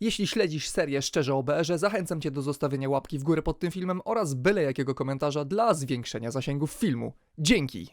Jeśli śledzisz serię Szczerze o BR, zachęcam Cię do zostawienia łapki w górę pod tym filmem oraz byle jakiego komentarza dla zwiększenia zasięgów filmu. Dzięki!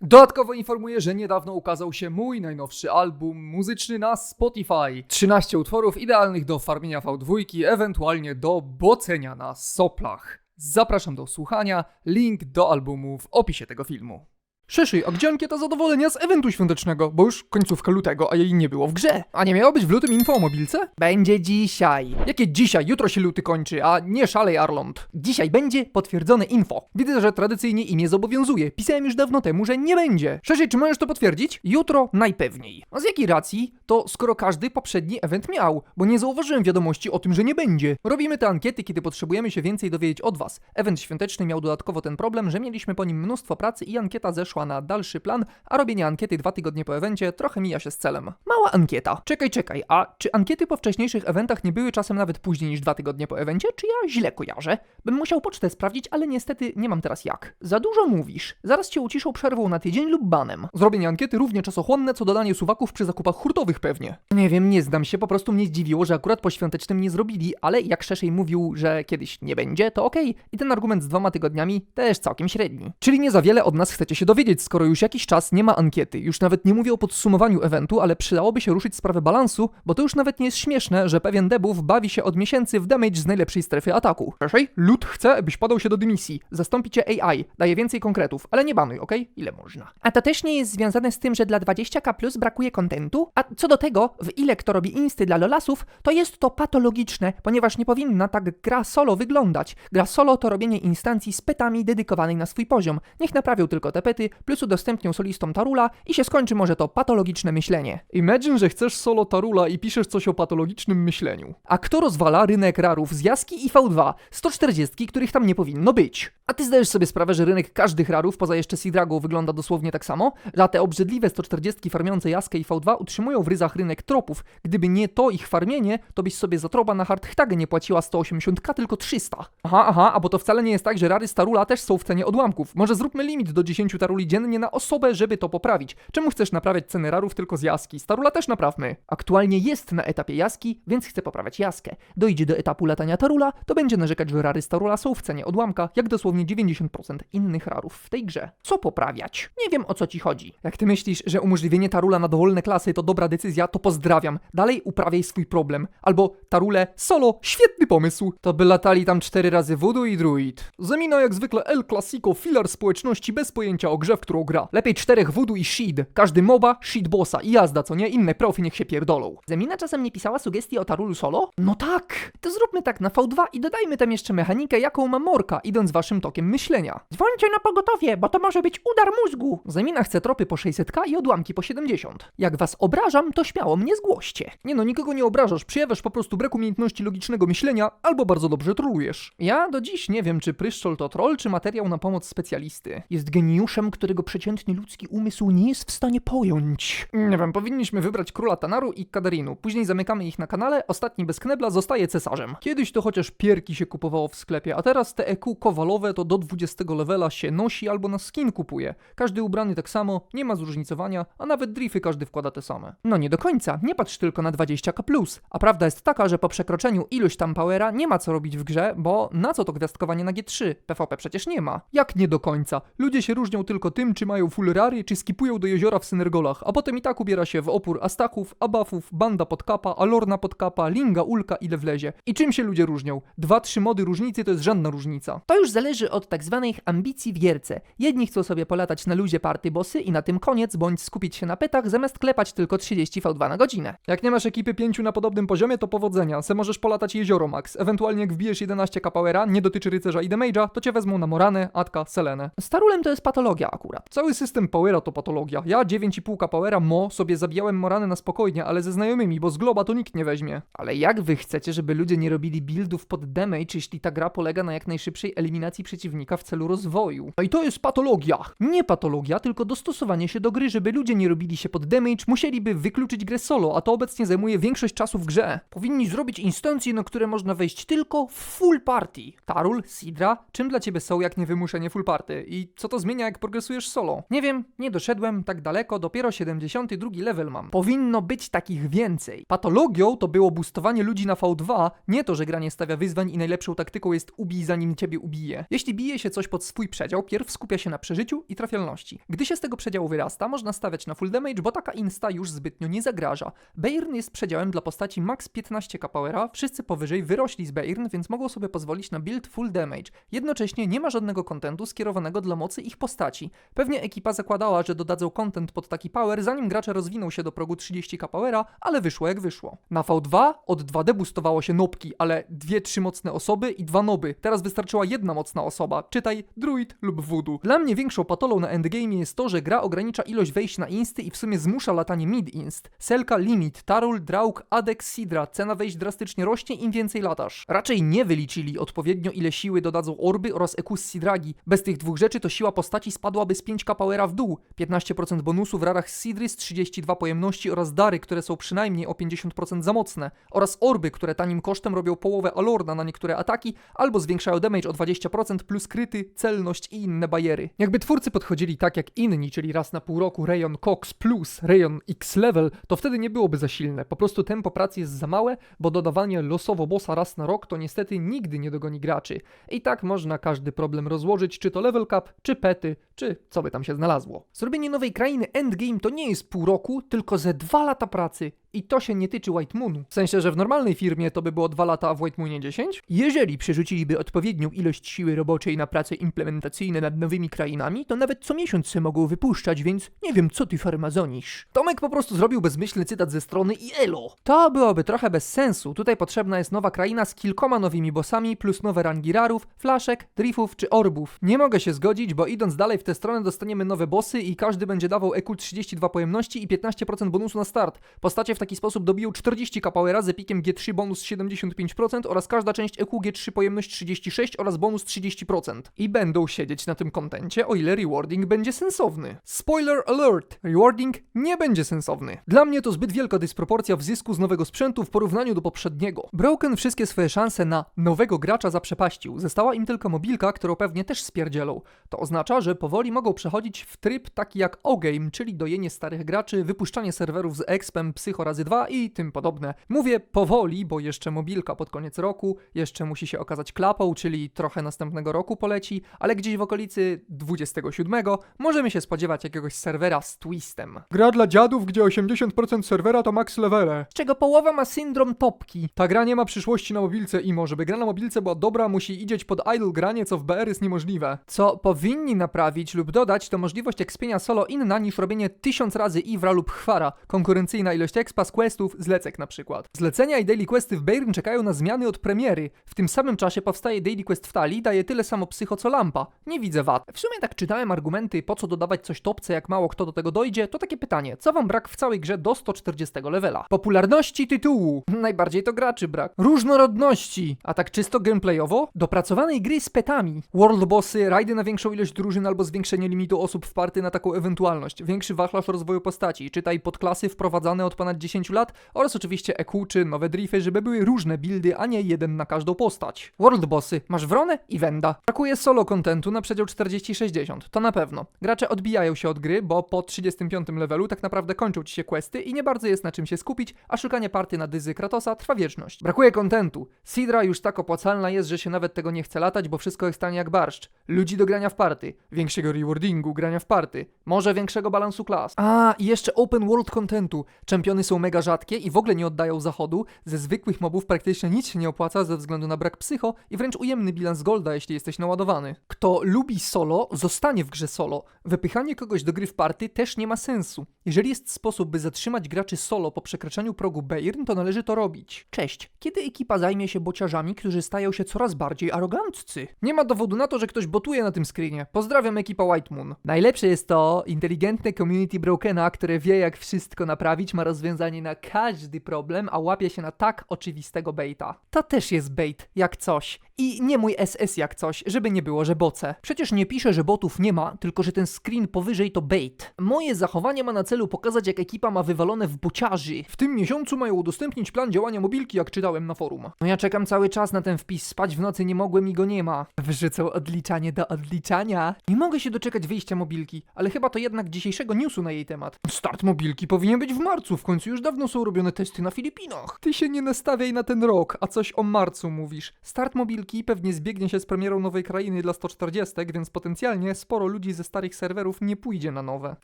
Dodatkowo informuję, że niedawno ukazał się mój najnowszy album muzyczny na Spotify. 13 utworów idealnych do farmienia V2, ewentualnie do bocenia na soplach. Zapraszam do słuchania, link do albumu w opisie tego filmu. Szyszy, a gdzie ankieta zadowolenia z eventu świątecznego? Bo już końcówka lutego, a jej nie było w grze. A nie miało być w lutym info o mobilce? Będzie dzisiaj. Jakie dzisiaj? Jutro się luty kończy, a nie szalej Arlond. Dzisiaj będzie potwierdzone info. Widzę, że tradycyjnie imię zobowiązuje. Pisałem już dawno temu, że nie będzie. Szyszy, czy możesz to potwierdzić? Jutro najpewniej. A z jakiej racji? To skoro każdy poprzedni event miał, bo nie zauważyłem wiadomości o tym, że nie będzie. Robimy te ankiety, kiedy potrzebujemy się więcej dowiedzieć od was. Event świąteczny miał dodatkowo ten problem, że mieliśmy po nim mnóstwo pracy i ankieta zeszła na dalszy plan, a robienie ankiety dwa tygodnie po evencie trochę mija się z celem. Mała ankieta. Czekaj, czekaj, a czy ankiety po wcześniejszych eventach nie były czasem nawet później niż dwa tygodnie po evencie, czy ja źle kojarzę? Bym musiał pocztę sprawdzić, ale niestety nie mam teraz jak. Za dużo mówisz. Zaraz cię uciszą przerwą na tydzień lub banem. Zrobienie ankiety równie czasochłonne, co dodanie suwaków przy zakupach hurtowych pewnie. Nie wiem, nie zdam się, po prostu mnie zdziwiło, że akurat po świątecznym nie zrobili, ale jak Szeszej mówił, że kiedyś nie będzie, to okej. I ten argument z dwoma tygodniami też całkiem średni. Czyli nie za wiele od nas chcecie się dowiedzieć, skoro już jakiś czas nie ma ankiety. Już nawet nie mówię o podsumowaniu eventu, ale przydałoby się ruszyć sprawę balansu, bo to już nawet nie jest śmieszne, że pewien debuff bawi się od miesięcy w damage z najlepszej strefy ataku. Szeszej, lud chce, byś padał się do dymisji. Zastąpi cię AI, daje więcej konkretów, ale nie banuj, okej? Ile można. A to też nie jest związane z tym, że dla 20k plus brakuje kontentu? A co do tego, w ile kto robi insty dla lolasów, to jest to patologiczne, ponieważ nie powinna tak gra solo wyglądać. Gra solo to robienie instancji z petami dedykowanej na swój poziom. Niech naprawią tylko te pety, plus udostępnią solistom Tarula i się skończy może to patologiczne myślenie. Imagine, że chcesz solo Tarula i piszesz coś o patologicznym myśleniu. A kto rozwala rynek rarów z Jaski i V2? 140, których tam nie powinno być. A ty zdajesz sobie sprawę, że rynek każdych rarów, poza jeszcze Sidrago, wygląda dosłownie tak samo? Że te obrzydliwe 140 farmiące Jaskę i V2 utrzymują w ryzach rynek tropów. Gdyby nie to ich farmienie, to byś sobie za tropa na hardhtagę nie płaciła 180k, tylko 300. Aha, aha, a bo to wcale nie jest tak, że rary z Tarula też są w cenie odłamków. Może zróbmy limit do 10 Taruli dziennie na osobę, żeby to poprawić. Czemu chcesz naprawiać ceny rarów tylko z Jaski? Z Tarula też naprawmy. Aktualnie jest na etapie Jaski, więc chcę poprawiać Jaskę. Dojdzie do etapu latania Tarula, to będzie narzekać, że rary z Tarula są w cenie odłamka, jak dosłownie 90% innych rarów w tej grze. Co poprawiać? Nie wiem o co ci chodzi. Jak ty myślisz, że umożliwienie Tarula na dowolne klasy to dobra decyzja, to pozdrawiam. Dalej uprawiaj swój problem. Albo Tarule solo, świetny pomysł. To by latali tam cztery razy Voodoo i Druid. Zemina jak zwykle El Clasico, filar społeczności bez pojęcia o grze, w którą gra. Lepiej czterech Voodoo i Shid. Każdy moba, Shid bossa i jazda, co nie? Inne profi niech się pierdolą. Zemina czasem nie pisała sugestii o Tarulu solo? No tak. To zróbmy tak na V2 i dodajmy tam jeszcze mechanikę, jaką ma Morka, idąc waszym tokiem myślenia. Dzwońcie na pogotowie, bo to może być udar mózgu. Zemina chce tropy po 600k i odłamki po 70. Jak was obrażam, to śmiało mnie zgłoście. Nie no, nikogo nie obrażasz, przyjawiasz po prostu brak umiejętności logicznego myślenia, albo bardzo dobrze trolujesz. Ja do dziś nie wiem, czy pryszczol to troll, czy materiał na pomoc specjalisty. Jest geniuszem, którego przeciętny ludzki umysł nie jest w stanie pojąć. Nie wiem, powinniśmy wybrać króla Tanaru i Kadarinu. Później zamykamy ich na kanale, ostatni bez knebla zostaje cesarzem. Kiedyś to chociaż pierki się kupowało w sklepie, a teraz te EQ kowalowe to do 20 levela się nosi albo na skin kupuje. Każdy ubrany tak samo, nie ma zróżnicowania, a nawet drify każdy wkłada te same. No nie do końca, nie patrz tylko na 20k+. A prawda jest taka, że po przekroczeniu iluś tam powera nie ma co robić w grze, bo na co to gwiazdkowanie na G3? PvP przecież nie ma. Jak nie do końca? Ludzie się różnią tylko tym, czy mają full rary, czy skipują do jeziora w Synergolach, a potem i tak ubiera się w opór Astaków, Abafów, Banda pod kapa, Alorna pod kapa, Linga, Ulka, ile wlezie. I czym się ludzie różnią? Dwa, trzy mody różnicy to jest żadna różnica. To już zależy od tak zwanych ambicji w gierce. Jedni chcą sobie polatać na luzie party bossy i na tym koniec, bądź skupić się na petach, zamiast klepać tylko 30 V2 na godzinę. Jak nie masz ekipy pięciu na podobnym poziomie, to powodzenia. Se możesz polatać jezioro max. Ewentualnie jak wbijesz 11 kapałera, nie dotyczy rycerza i damage'a, to cię wezmą na Moranę, Atka, Selenę. Z Tarulem to jest patologia akurat. Cały system powera to patologia. Ja 9,5 kapałera mo sobie zabijałem Moranę na spokojnie, ale ze znajomymi, bo z globa to nikt nie weźmie. Ale jak wy chcecie, żeby ludzie nie robili buildów pod damage, jeśli ta gra polega na jak najszybszej eliminacji przeciwnika w celu rozwoju? No i to jest patologia. Nie patologia, tylko dostosowanie się do gry, żeby ludzie nie robili się pod damage, musieliby wykluczyć grę solo, a to obecnie zajmuje większość czasu w grze. Powinni zrobić instancje, na które można wejść tylko w full party. Tarul, Sidra, czym dla ciebie są jak nie wymuszenie full party? I co to zmienia, jak progresujesz solo. Nie wiem, nie doszedłem tak daleko, dopiero 72 level mam. Powinno być takich więcej. Patologią to było boostowanie ludzi na V2, nie to, że gra nie stawia wyzwań i najlepszą taktyką jest ubij zanim ciebie ubije. Jeśli bije się coś pod swój przedział, pierw skupia się na przeżyciu i trafialności. Gdy się z tego przedziału wyrasta, można stawiać na full damage, bo taka insta już zbytnio nie zagraża. Bairn jest przedziałem dla postaci max 15 powera, wszyscy powyżej wyrośli z Bairn, więc mogą sobie pozwolić na build full damage. Jednocześnie nie ma żadnego kontentu skierowanego dla mocy ich postaci. Pewnie ekipa zakładała, że dodadzą content pod taki power, zanim gracze rozwiną się do progu 30 powera, ale wyszło jak wyszło. Na V2 od 2D boostowało się nopki, ale dwie, trzy mocne osoby i dwa noby. Teraz wystarczyła jedna mocna osoba, czytaj druid lub voodoo. Dla mnie większą patolą na endgame jest to, że gra ogranicza ilość wejść na insty i w sumie zmusza latanie mid-inst. Selka limit, Tarul, Draug, Adex, Sidra. Cena wejść drastycznie rośnie, im więcej latasz. Raczej nie wyliczyli odpowiednio ile siły dodadzą orby oraz z Sidragi. Bez tych dwóch rzeczy to siła postaci spadłaby z 5 powera w dół. 15% bonusu w rarach z 32 pojemności oraz dary, które są przynajmniej o 50% za mocne. Oraz orby, które tanim kosztem robią połowę alorna na niektóre ataki albo zwiększają damage o 20% plus kryty, celność i inne bariery. Jakby twórcy podchodzili tak jak inni, czyli raz na pół roku Rayon Cox plus Rayon X level, to wtedy nie byłoby za silne. Po prostu tempo pracy jest za małe, bo dodawanie losowo bossa raz na rok to niestety nigdy nie dogoni graczy. I tak można każdy problem rozłożyć, czy to level cap, czy pety, czy co by tam się znalazło. Zrobienie nowej krainy Endgame to nie jest pół roku, tylko ze dwa lata pracy. I to się nie tyczy White Moonu. W sensie, że w normalnej firmie to by było 2 lata, a w White Moonie 10? Jeżeli przerzuciliby odpowiednią ilość siły roboczej na prace implementacyjne nad nowymi krainami, to nawet co miesiąc se mogą wypuszczać, więc nie wiem, co ty farmazonisz. Tomek po prostu zrobił bezmyślny cytat ze strony i elo. To byłoby trochę bez sensu. Tutaj potrzebna jest nowa kraina z kilkoma nowymi bossami, plus nowe rangi rarów, flaszek, drifów czy orbów. Nie mogę się zgodzić, bo idąc dalej w tę stronę dostaniemy nowe bossy i każdy będzie dawał EQ 32 pojemności i 15% bonusu na start. Postacie w taki sposób dobiją 40 kapałera z pikiem G3 bonus 75% oraz każda część EQ G3 pojemność 36 oraz bonus 30%. I będą siedzieć na tym kontencie, o ile rewarding będzie sensowny. Spoiler alert! Rewarding nie będzie sensowny. Dla mnie to zbyt wielka dysproporcja w zysku z nowego sprzętu w porównaniu do poprzedniego. Broken wszystkie swoje szanse na nowego gracza zaprzepaścił. Została im tylko mobilka, którą pewnie też spierdzielą. To oznacza, że powoli mogą przechodzić w tryb taki jak O-Game, czyli dojenie starych graczy, wypuszczanie serwerów z expem, psycho razy 2 i tym podobne. Mówię powoli, bo jeszcze mobilka pod koniec roku, jeszcze musi się okazać klapą, czyli trochę następnego roku poleci, ale gdzieś w okolicy 27 możemy się spodziewać jakiegoś serwera z twistem. Gra dla dziadów, gdzie 80% serwera to max levele. Z czego połowa ma syndrom topki. Ta gra nie ma przyszłości na mobilce i może, by gra na mobilce była dobra, musi idzieć pod idle granie, co w BR jest niemożliwe. Co powinni naprawić lub dodać, to możliwość ekspienia solo inna niż robienie tysiąc razy Ivra lub Chwara, konkurencyjna ilość expa questów, zlecek na przykład. Zlecenia i daily questy w Bairn czekają na zmiany od premiery. W tym samym czasie powstaje daily quest w Tali, daje tyle samo psycho co lampa. Nie widzę wad. W sumie tak czytałem argumenty, po co dodawać coś topce, jak mało kto do tego dojdzie, to takie pytanie, co wam brak w całej grze do 140 levela? Popularności tytułu. Najbardziej to graczy brak. Różnorodności. A tak czysto gameplayowo? Dopracowanej gry z petami. World bossy, rajdy na większą ilość drużyn albo zwiększenie limitu osób w party na taką ewentualność. Większy wachlarz rozwoju postaci. Czytaj podklasy wprowadzane od ponad 10 lat oraz oczywiście EQ czy nowe drify, żeby były różne buildy, a nie jeden na każdą postać. World bossy. Masz Wronę i Wenda. Brakuje solo kontentu na przedział 40-60. To na pewno. Gracze odbijają się od gry, bo po 35 levelu tak naprawdę kończą ci się questy i nie bardzo jest na czym się skupić, a szukanie party na dyzy Kratosa trwa wieczność. Brakuje kontentu. Sidra już tak opłacalna jest, że się nawet tego nie chce latać, bo wszystko jest tanie jak barszcz. Ludzi do grania w party. Większego rewardingu grania w party. Może większego balansu klas. A, i jeszcze open world contentu. Czempiony są mega rzadkie i w ogóle nie oddają zachodu. Ze zwykłych mobów praktycznie nic się nie opłaca ze względu na brak psycho i wręcz ujemny bilans golda, jeśli jesteś naładowany. Kto lubi solo, zostanie w grze solo. Wypychanie kogoś do gry w party też nie ma sensu. Jeżeli jest sposób, by zatrzymać graczy solo po przekraczaniu progu Bairn, to należy to robić. Cześć. Kiedy ekipa zajmie się bociarzami, którzy stają się coraz bardziej aroganccy? Nie ma dowodu na to, że ktoś botuje na tym screenie. Pozdrawiam ekipa White Moon. Najlepsze jest to inteligentne community Brokena, które wie jak wszystko naprawić, ma rozwiązanie rozwiązanie na każdy problem, a łapie się na tak oczywistego baita. To też jest bait, jak coś. I nie mój SS jak coś, żeby nie było, że boce. Przecież nie piszę, że botów nie ma, tylko że ten screen powyżej to bait. Moje zachowanie ma na celu pokazać, jak ekipa ma wywalone w bociarzy. W tym miesiącu mają udostępnić plan działania mobilki, jak czytałem na forum. No ja czekam cały czas na ten wpis, spać w nocy nie mogłem i go nie ma. Wrzucą odliczanie do odliczania. Nie mogę się doczekać wyjścia mobilki, ale chyba to jednak dzisiejszego newsu na jej temat. Start mobilki powinien być w marcu, w końcu już dawno są robione testy na Filipinach. Ty się nie nastawiaj na ten rok, a coś o marcu mówisz. Start mobilki pewnie zbiegnie się z premierą nowej krainy dla 140, więc potencjalnie sporo ludzi ze starych serwerów nie pójdzie na nowe.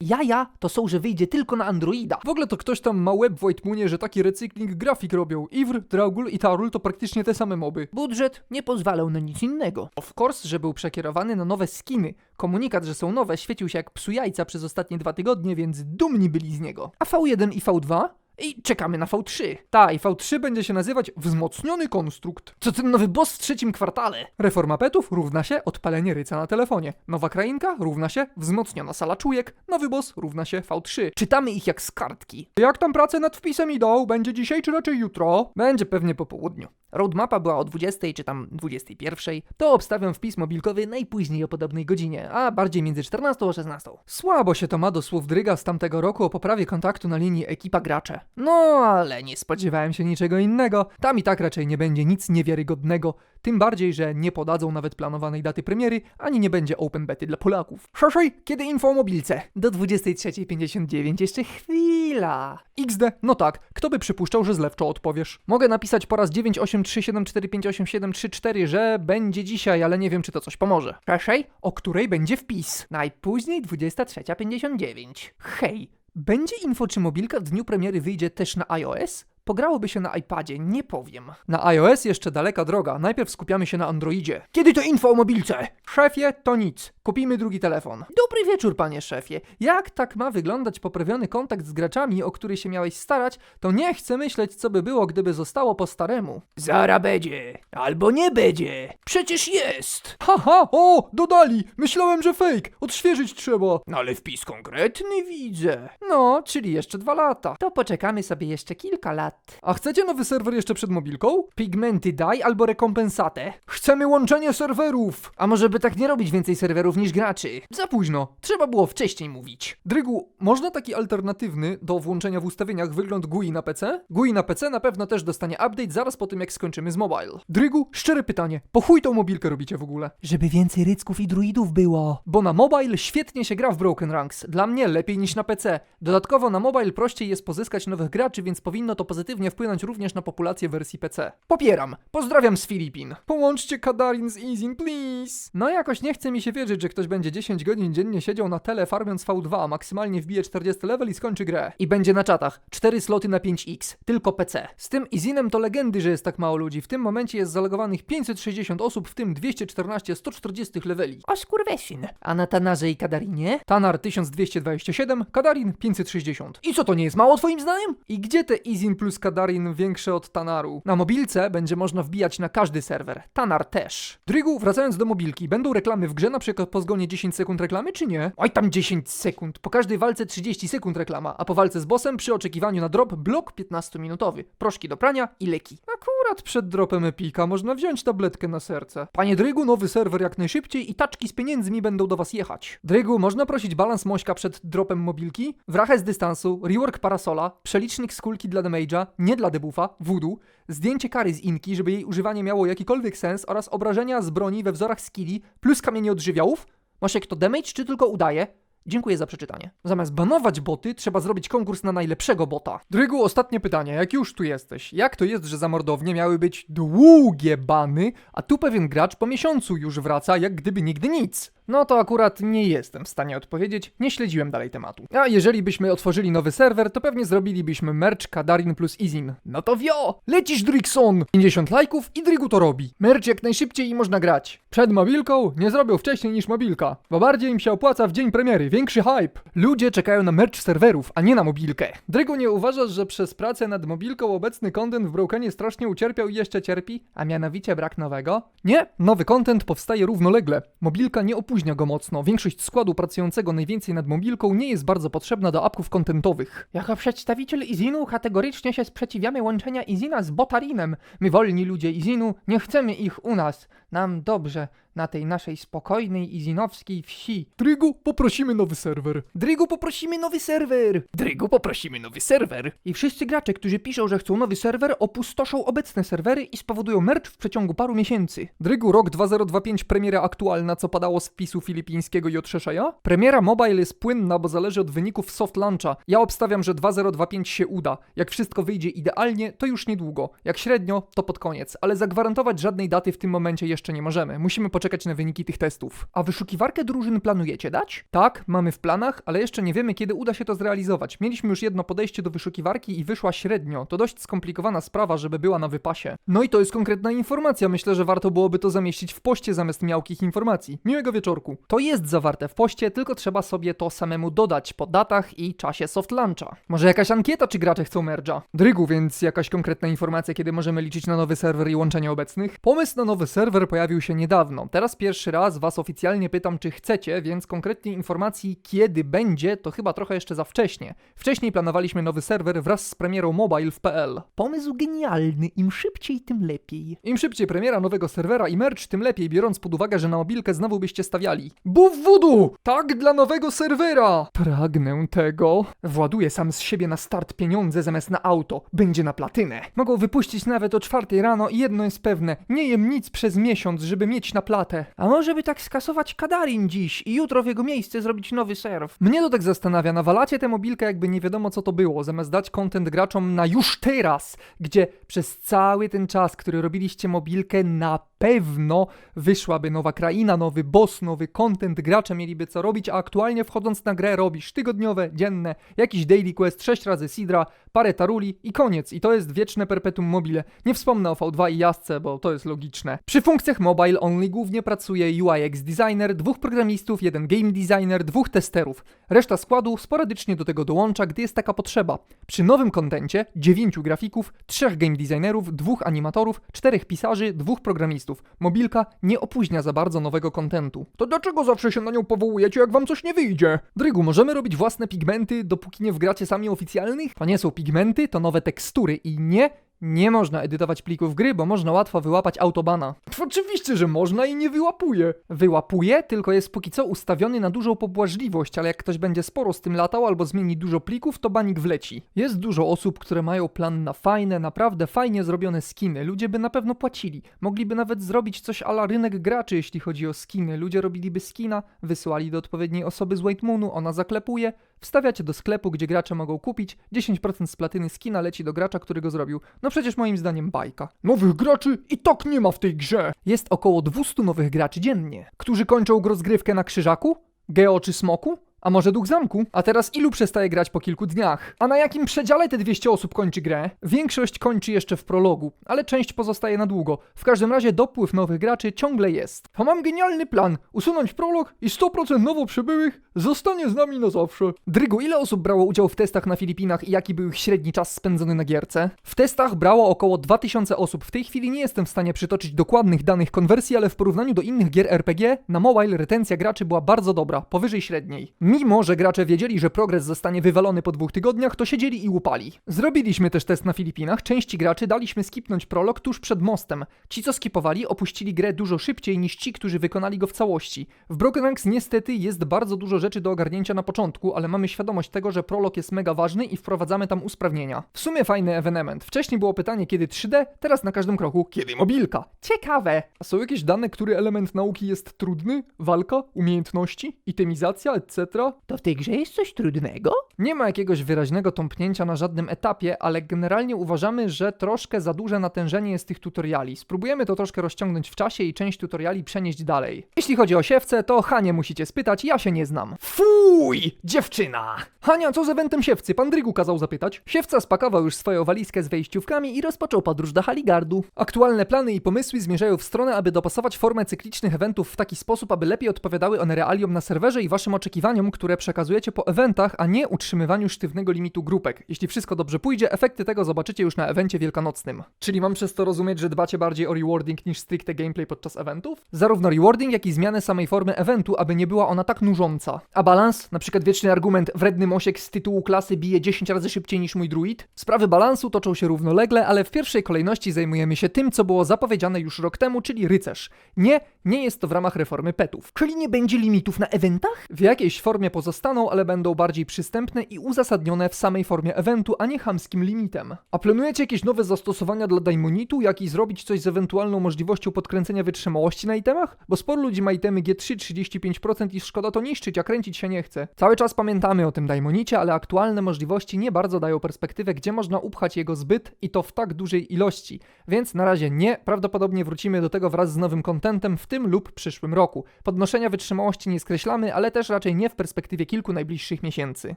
Jaja to są, że wyjdzie tylko na Androida. W ogóle to ktoś tam ma web w Whitemunie, że taki recykling grafik robią. Ivr, Dragul i Tarul to praktycznie te same moby. Budżet nie pozwalał na nic innego. Of course, że był przekierowany na nowe skiny. Komunikat, że są nowe, świecił się jak psu jajca przez ostatnie dwa tygodnie, więc dumni byli z niego. A V1 i V2? I czekamy na V3. Ta, i V3 będzie się nazywać wzmocniony konstrukt. Co ten nowy boss w trzecim kwartale? Reforma petów równa się odpalenie ryca na telefonie. Nowa krainka równa się wzmocniona sala czujek. Nowy boss równa się V3. Czytamy ich jak z kartki. Jak tam prace nad wpisem idą? Będzie dzisiaj czy raczej jutro? Będzie pewnie po południu. Roadmapa była o 20 czy tam 21. To obstawiam wpis mobilkowy najpóźniej o podobnej godzinie, a bardziej między 14 a 16. Słabo się to ma do słów Dryga z tamtego roku o poprawie kontaktu na linii ekipa gracze. No, ale nie Spodziewałem się niczego innego. Tam i tak raczej nie będzie nic niewiarygodnego. Tym bardziej, że nie podadzą nawet planowanej daty premiery, ani nie będzie open bety dla Polaków. Szerzej, kiedy info o mobilce? Do 23.59 jeszcze chwila. XD, no tak, kto by przypuszczał, że zlewczo odpowiesz? Mogę napisać po raz 98374587734, że będzie dzisiaj, ale nie wiem, czy to coś pomoże. Szerzej? O której będzie wpis? Najpóźniej 23.59. Hej, będzie info, czy mobilka w dniu premiery wyjdzie też na iOS? Pograłoby się na iPadzie, nie powiem. Na iOS jeszcze daleka droga, najpierw skupiamy się na Androidzie. Kiedy to info o mobilce? Szefie, to nic. Kupimy drugi telefon. Dobry wieczór, panie szefie. Jak tak ma wyglądać poprawiony kontakt z graczami, o który się miałeś starać, to nie chcę myśleć, co by było, gdyby zostało po staremu. Zara będzie. Albo nie będzie. Przecież jest. Haha, o, dodali! Myślałem, że fake. Odświeżyć trzeba. No ale wpis konkretny widzę. No, czyli jeszcze dwa lata. To poczekamy sobie jeszcze kilka lat. A chcecie nowy serwer jeszcze przed mobilką? Pigmenty daj albo rekompensatę. Chcemy łączenie serwerów! A może by tak nie robić więcej serwerów niż graczy? Za późno. Trzeba było wcześniej mówić. Drygu, można taki alternatywny do włączenia w ustawieniach wygląd GUI na PC? GUI na PC na pewno też dostanie update zaraz po tym, jak skończymy z mobile. Drygu, szczere pytanie, po chuj tą mobilkę robicie w ogóle? Żeby więcej rycków i druidów było. Bo na mobile świetnie się gra w Broken Ranks. Dla mnie lepiej niż na PC. Dodatkowo na mobile prościej jest pozyskać nowych graczy, więc powinno to pozytywnie wpłynąć również na populację wersji PC. Popieram. Pozdrawiam z Filipin. Połączcie Kadarin z Izin, please. No jakoś nie chce mi się wierzyć, że ktoś będzie 10 godzin dziennie siedział na tele farmiąc V2, a maksymalnie wbije 40 level i skończy grę. I będzie na czatach. 4 sloty na 5x. Tylko PC. Z tym Izinem to legendy, że jest tak mało ludzi. W tym momencie jest zalogowanych 560 osób, w tym 214 140 leveli. O skurwesin. A na Tanarze i Kadarinie? Tanar 1227, Kadarin 560. I co to nie jest mało twoim zdaniem? I gdzie te Izin plus Kadarin większe od Tanaru? Na mobilce będzie można wbijać na każdy serwer. Tanar też. Drygu, wracając do mobilki, będą reklamy w grze na przykład po zgonie 10 sekund reklamy, czy nie? Oj tam 10 sekund. Po każdej walce 30 sekund reklama, a po walce z bossem przy oczekiwaniu na drop blok 15-minutowy. Proszki do prania i leki. Akurat przed dropem Epika można wziąć tabletkę na serce. Panie Drygu, nowy serwer jak najszybciej i taczki z pieniędzmi będą do was jechać. Drygu, można prosić balans mośka przed dropem mobilki? Wrachę z dystansu, rework parasola, przelicznik z kulki dla damage'a, nie dla debuffa, voodoo, zdjęcie kary z inki, żeby jej używanie miało jakikolwiek sens oraz obrażenia z broni we wzorach skilli plus kamienie odżywiołów? Masz jak to damage czy tylko udaje? Dziękuję za przeczytanie. Zamiast banować boty, trzeba zrobić konkurs na najlepszego bota. Drygu, ostatnie pytanie, jak już tu jesteś. Jak to jest, że za mordownię miały być długie bany, a tu pewien gracz po miesiącu już wraca, jak gdyby nigdy nic? No to akurat nie jestem w stanie odpowiedzieć, nie śledziłem dalej tematu. A jeżeli byśmy otworzyli nowy serwer, to pewnie zrobilibyśmy merch Kadarin plus Izin. No to wio! Lecisz Drixon! 50 lajków i Drygu to robi. Merch jak najszybciej i można grać. Przed mobilką nie zrobią wcześniej niż mobilka, bo bardziej im się opłaca w dzień premiery, większy hype. Ludzie czekają na merch serwerów, a nie na mobilkę. Drygu, nie uważasz, że przez pracę nad mobilką obecny content w Brokenie strasznie ucierpiał i jeszcze cierpi? A mianowicie brak nowego? Nie, nowy content powstaje równolegle. Mobilka nie opuści go mocno. Większość składu pracującego najwięcej nad mobilką nie jest bardzo potrzebna do apków kontentowych. Jako przedstawiciel Izinu kategorycznie się sprzeciwiamy łączenia Izina z Botarinem. My wolni ludzie Izinu nie chcemy ich u nas. Nam dobrze na tej naszej spokojnej izinowskiej wsi. Drygu, poprosimy nowy serwer. Drygu poprosimy nowy serwer. Drygu, poprosimy nowy serwer. I wszyscy gracze, którzy piszą, że chcą nowy serwer, opustoszą obecne serwery i spowodują merch w przeciągu paru miesięcy. Drygu, rok 2025, premiera aktualna, co padało z wpisu filipińskiego Jotrzeszeja? Premiera mobile jest płynna, bo zależy od wyników soft launcha. Ja obstawiam, że 2025 się uda. Jak wszystko wyjdzie idealnie, to już niedługo. Jak średnio, to pod koniec. Ale zagwarantować żadnej daty w tym momencie jeszcze nie możemy. Musimy poczekać na wyniki tych testów. A wyszukiwarkę drużyn planujecie dać? Tak, mamy w planach, ale jeszcze nie wiemy, kiedy uda się to zrealizować. Mieliśmy już jedno podejście do wyszukiwarki i wyszła średnio. To dość skomplikowana sprawa, żeby była na wypasie. No i to jest konkretna informacja. Myślę, że warto byłoby to zamieścić w poście zamiast miałkich informacji. Miłego wieczorku. To jest zawarte w poście, tylko trzeba sobie to samemu dodać po datach i czasie soft launcha. Może jakaś ankieta, czy gracze chcą merge'a? Drygu, więc jakaś konkretna informacja, kiedy możemy liczyć na nowy serwer i łączenie obecnych? Pomysł na nowy serwer pojawił się niedawno. Teraz pierwszy raz was oficjalnie pytam, czy chcecie, więc konkretnej informacji, kiedy będzie, to chyba trochę jeszcze za wcześnie. Wcześniej planowaliśmy nowy serwer wraz z premierą mobile w PL. Pomysł genialny, im szybciej, tym lepiej. Im szybciej premiera nowego serwera i merch, tym lepiej, biorąc pod uwagę, że na mobilkę znowu byście stawiali. Buf voodoo! Tak dla nowego serwera! Pragnę tego. Właduję sam z siebie na start pieniądze zamiast na auto. Będzie na platynę. Mogą wypuścić nawet o czwartej rano i jedno jest pewne. Nie jem nic przez miesiąc, żeby mieć na platę. A może by tak skasować Kadarin dziś i jutro w jego miejsce zrobić nowy serw? Mnie to tak zastanawia, nawalacie tę mobilkę jakby nie wiadomo co to było, zamiast dać content graczom na już teraz, gdzie przez cały ten czas, który robiliście mobilkę, na pewno wyszłaby nowa kraina, nowy boss, nowy content, gracze mieliby co robić, a aktualnie wchodząc na grę robisz tygodniowe, dzienne, jakiś daily quest, 6 razy Sidra, parę taruli i koniec. I to jest wieczne perpetuum mobile. Nie wspomnę o V2 i Jasce, bo to jest logiczne. Przy funkcjach mobile only głównie pracuje UIX designer, dwóch programistów, jeden game designer, dwóch testerów. Reszta składu sporadycznie do tego dołącza, gdy jest taka potrzeba. Przy nowym kontencie 9 grafików, 3 game designerów, dwóch animatorów, czterech pisarzy, dwóch programistów. Mobilka nie opóźnia za bardzo nowego kontentu. To dlaczego zawsze się na nią powołujecie, jak wam coś nie wyjdzie? Drygu, możemy robić własne pigmenty, dopóki nie wgracie sami oficjalnych? To nie są pigmenty, to nowe tekstury i nie, nie można edytować plików gry, bo można łatwo wyłapać autobana. Oczywiście, że można i nie wyłapuje. Wyłapuje, tylko jest póki co ustawiony na dużą pobłażliwość, ale jak ktoś będzie sporo z tym latał albo zmieni dużo plików, to banik wleci. Jest dużo osób, które mają plan na fajne, naprawdę fajnie zrobione skiny. Ludzie by na pewno płacili. Mogliby nawet zrobić coś ala rynek graczy, jeśli chodzi o skiny. Ludzie robiliby skina, wysyłali do odpowiedniej osoby z White Moonu, ona zaklepuje, wstawiacie do sklepu, gdzie gracze mogą kupić, 10% z platyny skina leci do gracza, który go zrobił. No przecież moim zdaniem bajka. Nowych graczy i tak nie ma w tej grze. Jest około 200 nowych graczy dziennie, którzy kończą rozgrywkę na krzyżaku, geo czy smoku, a może duch zamku? A teraz ilu przestaje grać po kilku dniach? A na jakim przedziale te 200 osób kończy grę? Większość kończy jeszcze w prologu, ale część pozostaje na długo. W każdym razie dopływ nowych graczy ciągle jest. A mam genialny plan. Usunąć prolog i 100% nowo przybyłych zostanie z nami na zawsze. Drygu, ile osób brało udział w testach na Filipinach i jaki był ich średni czas spędzony na gierce? W testach brało około 2000 osób. W tej chwili nie jestem w stanie przytoczyć dokładnych danych konwersji, ale w porównaniu do innych gier RPG, na mobile retencja graczy była bardzo dobra, powyżej średniej. Mimo, że gracze wiedzieli, że progres zostanie wywalony po dwóch tygodniach, to siedzieli i łupali. Zrobiliśmy też test na Filipinach, części graczy daliśmy skipnąć prolog tuż przed mostem. Ci, co skipowali, opuścili grę dużo szybciej niż ci, którzy wykonali go w całości. W Broken Ranks niestety jest bardzo dużo rzeczy do ogarnięcia na początku, ale mamy świadomość tego, że prolog jest mega ważny i wprowadzamy tam usprawnienia. W sumie fajny ewenement. Wcześniej było pytanie, kiedy 3D, teraz na każdym kroku, kiedy mobilka. Ciekawe! A są jakieś dane, który element nauki jest trudny? Walka? Umiejętności? Itemizacja? Etc.? To w tej grze jest coś trudnego? Nie ma jakiegoś wyraźnego tąpnięcia na żadnym etapie, ale generalnie uważamy, że troszkę za duże natężenie jest tych tutoriali. Spróbujemy to troszkę rozciągnąć w czasie i część tutoriali przenieść dalej. Jeśli chodzi o siewce, to Hanie musicie spytać, ja się nie znam. Fuj! Dziewczyna! Hania, co z eventem siewcy? Pan Drygu kazał zapytać. Siewca spakował już swoją walizkę z wejściówkami i rozpoczął podróż do Haligardu. Aktualne plany i pomysły zmierzają w stronę, aby dopasować formę cyklicznych eventów w taki sposób, aby lepiej odpowiadały one realiom na serwerze i waszym oczekiwaniom, które przekazujecie po eventach, a nie utrzymywaniu sztywnego limitu grupek. Jeśli wszystko dobrze pójdzie, efekty tego zobaczycie już na evencie wielkanocnym. Czyli mam przez to rozumieć, że dbacie bardziej o rewarding niż stricte gameplay podczas eventów? Zarówno rewarding, jak i zmianę samej formy eventu, aby nie była ona tak nużąca. A balans, na przykład wieczny argument wredny mosiek z tytułu klasy bije 10 razy szybciej niż mój druid? Sprawy balansu toczą się równolegle, ale w pierwszej kolejności zajmujemy się tym, co było zapowiedziane już rok temu, czyli rycerz. Nie, nie jest to w ramach reformy petów. Czyli nie będzie limitów na eventach? W jakiejś formie pozostaną, ale będą bardziej przystępne i uzasadnione w samej formie eventu, a nie chamskim limitem. A planujecie jakieś nowe zastosowania dla Daimonitu, jak i zrobić coś z ewentualną możliwością podkręcenia wytrzymałości na itemach? Bo sporo ludzi ma itemy G3 35% i szkoda to niszczyć, a kręcić się nie chce. Cały czas pamiętamy o tym Daimonicie, ale aktualne możliwości nie bardzo dają perspektywę, gdzie można upchać jego zbyt i to w tak dużej ilości. Więc na razie nie, prawdopodobnie wrócimy do tego wraz z nowym kontentem w tym lub przyszłym roku. Podnoszenia wytrzymałości nie skreślamy, ale też raczej nie w perspektywie kilku najbliższych miesięcy.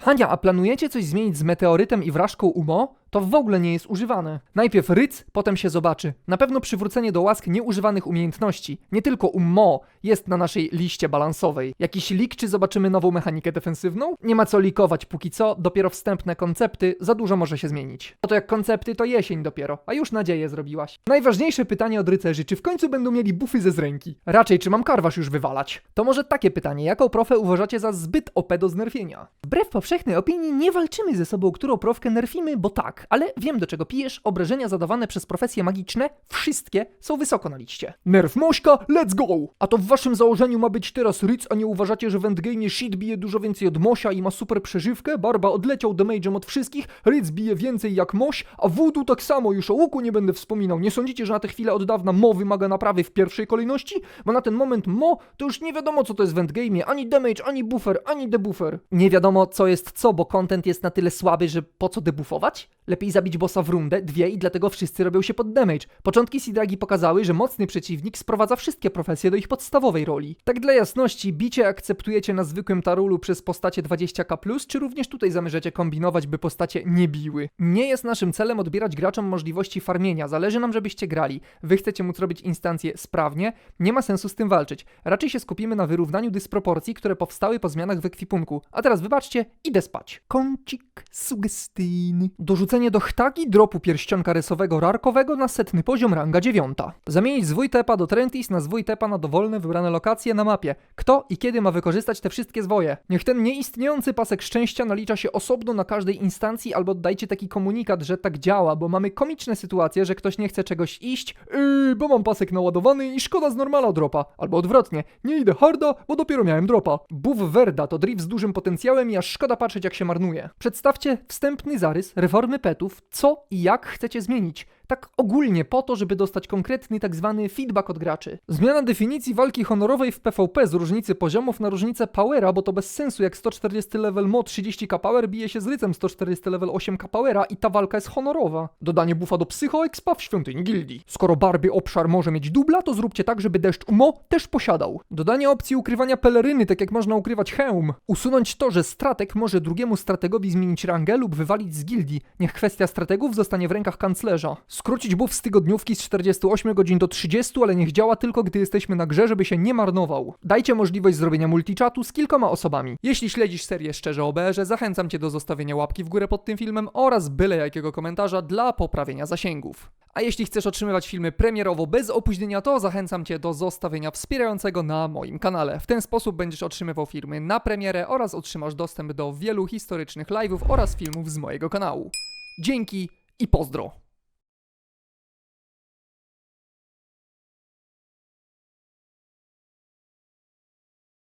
Hania, a planujecie coś zmienić z meteorytem i wrażką UMO? To w ogóle nie jest używane. Najpierw ryc, potem się zobaczy. Na pewno przywrócenie do łask nieużywanych umiejętności. Nie tylko UMO jest na naszej liście balansowej. Jakiś lik, czy zobaczymy nową mechanikę defensywną? Nie ma co likować póki co, dopiero wstępne koncepty, za dużo może się zmienić. No to jak koncepty to jesień dopiero, a już nadzieję zrobiłaś. Najważniejsze pytanie od rycerzy, czy w końcu będą mieli bufy ze zręki? Raczej, czy mam karwasz już wywalać? To może takie pytanie, jaką profę uważacie za zbyt OP do znerfienia? Wbrew powszechnej opinii nie walczymy ze sobą, którą profkę nerfimy, bo tak, ale wiem do czego pijesz, obrażenia zadawane przez profesje magiczne, wszystkie są wysoko na liście. Nerf Mośka, let's go! A to w waszym założeniu ma być teraz Ryc, a nie uważacie, że w endgame shit bije dużo więcej od Mosia i ma super przeżywkę? Barba odleciał damage'em od wszystkich, Ryc bije więcej jak Moś, a Voodoo tak samo, już o łuku nie będę wspominał. Nie sądzicie, że na tę chwilę od dawna Mo wymaga naprawy w pierwszej kolejności? Bo na ten moment Mo to już nie wiadomo co to jest w endgame, ani damage, ani buffer, ani debuffer. Nie wiadomo co jest co, bo content jest na tyle słaby, że po co debuffować? Lepiej zabić bossa w rundę, dwie i dlatego wszyscy robią się pod damage. Początki Sidragi pokazały, że mocny przeciwnik sprowadza wszystkie profesje do ich podstawowej roli. Tak dla jasności, bicie akceptujecie na zwykłym tarulu przez postacie 20k+, czy również tutaj zamierzacie kombinować, by postacie nie biły? Nie jest naszym celem odbierać graczom możliwości farmienia, zależy nam, żebyście grali. Wy chcecie móc robić instancje sprawnie, nie ma sensu z tym walczyć. Raczej się skupimy na wyrównaniu dysproporcji, które powstały po zmianach w ekwipunku. A teraz wybaczcie, idę spać. Kącik sugestyjny. Dorzucenie do chtagi dropu pierścionka rysowego rarkowego na setny poziom ranga 9. Zamienić zwój tepa do Trentis na zwój tepa na dowolne wybrane lokacje na mapie. Kto i kiedy ma wykorzystać te wszystkie zwoje? Niech ten nieistniejący pasek szczęścia nalicza się osobno na każdej instancji albo dajcie taki komunikat, że tak działa, bo mamy komiczne sytuacje, że ktoś nie chce czegoś iść, yy, bo mam pasek naładowany i szkoda z normala dropa. Albo odwrotnie, nie idę harda, bo dopiero miałem dropa. Buff Verda to drift z dużym potencjałem i aż szkoda patrzeć jak się marnuje. Przedstawcie wstępny zarys reformy petów, co i jak chcecie zmienić. Tak ogólnie po to, żeby dostać konkretny tak zwany feedback od graczy. Zmiana definicji walki honorowej w PvP z różnicy poziomów na różnicę powera, bo to bez sensu jak 140 level mod 30k power bije się z rycem 140 level 8k powera i ta walka jest honorowa. Dodanie buffa do psycho expa w świątyni gildii. Skoro Barbie obszar może mieć dubla, to zróbcie tak, żeby deszcz UMO też posiadał. Dodanie opcji ukrywania peleryny, tak jak można ukrywać hełm. Usunąć to, że stratek może drugiemu strategowi zmienić rangę lub wywalić z gildii. Niech kwestia strategów zostanie w rękach kanclerza. Skrócić buff z tygodniówki z 48 godzin do 30, ale niech działa tylko gdy jesteśmy na grze, żeby się nie marnował. Dajcie możliwość zrobienia multichatu z kilkoma osobami. Jeśli śledzisz serię Szczerze o BR, zachęcam Cię do zostawienia łapki w górę pod tym filmem oraz byle jakiego komentarza dla poprawienia zasięgów. A jeśli chcesz otrzymywać filmy premierowo bez opóźnienia, to zachęcam Cię do zostawienia wspierającego na moim kanale. W ten sposób będziesz otrzymywał filmy na premierę oraz otrzymasz dostęp do wielu historycznych live'ów oraz filmów z mojego kanału. Dzięki i pozdro!